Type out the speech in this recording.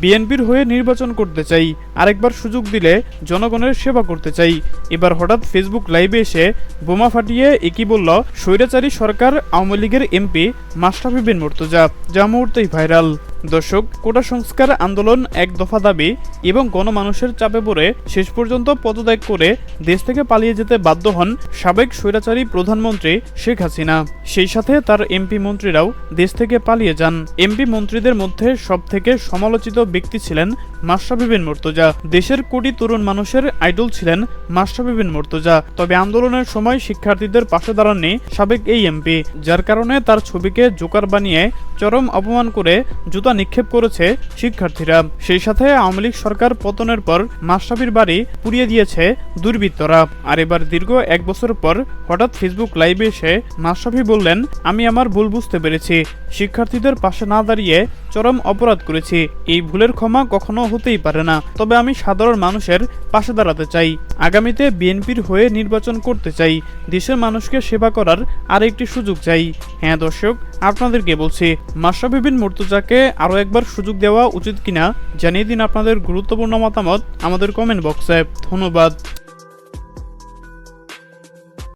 বিএনপির হয়ে নির্বাচন করতে চাই, আরেকবার সুযোগ দিলে জনগণের সেবা করতে চাই। এবার হঠাৎ ফেসবুক লাইভে এসে বোমা ফাটিয়ে একই বলল, স্বৈরাচারী সরকার, আওয়ামী লীগের এমপি মাস্টাফি বিন মুর্তজা। যা মুহূর্তেই ভাইরাল। দর্শক, কোটা সংস্কার আন্দোলন এক দফা দাবি এবং গণমানুষের চাপে পড়ে শেষ পর্যন্ত পদত্যাগ করে দেশ থেকে পালিয়ে যেতে বাধ্য হন সাবেক স্বৈরাচারী প্রধানমন্ত্রী শেখ হাসিনা। সেই সাথে তার এমপি মন্ত্রীরাও দেশ থেকে পালিয়ে যান। এমপি মন্ত্রীদের মধ্যে সব থেকে সমালোচিত ব্যক্তি ছিলেন মাশরাফি বিন মুর্তজা। দেশের কোটি তরুণ মানুষের আইডল ছিলেন মাশরাফি বিন মুর্তজা। তবে আন্দোলনের সময় শিক্ষার্থীদের পাশে দাঁড়াননি সাবেক এই এমপি, যার কারণে তার ছবিকে জোকার বানিয়ে চরম অপমান করে জুতা নিক্ষেপ করেছে শিক্ষার্থীরা। সেই সাথে আওয়ামী লীগ সরকার পতনের পর মাশরাফির বাড়ি পুড়িয়ে দিয়েছে দুর্বৃত্তরা। আর এবার দীর্ঘ এক বছর পর হঠাৎ ফেসবুক লাইভে এসে মাশরাফি বললেন, আমি আমার ভুল বুঝতে পেরেছি। শিক্ষার্থীদের পাশে না দাঁড়িয়ে চরম অপরাধ করেছি। এই ভুলের ক্ষমা কখনো হতেই পারে না। তবে আমি সাধারণ মানুষের পাশে দাঁড়াতে চাই। আগামীতে বিএনপির হয়ে নির্বাচন করতে চাই। দেশের মানুষকে সেবা করার আর একটি সুযোগ চাই। হ্যাঁ দর্শক, আপনাদেরকে বলছি মাশরাফি বিন মুর্তজাকে আরও একবার সুযোগ দেওয়া উচিত কিনা জানিয়ে দিন আপনাদের গুরুত্বপূর্ণ মতামত আমাদের কমেন্ট বক্সে। ধন্যবাদ।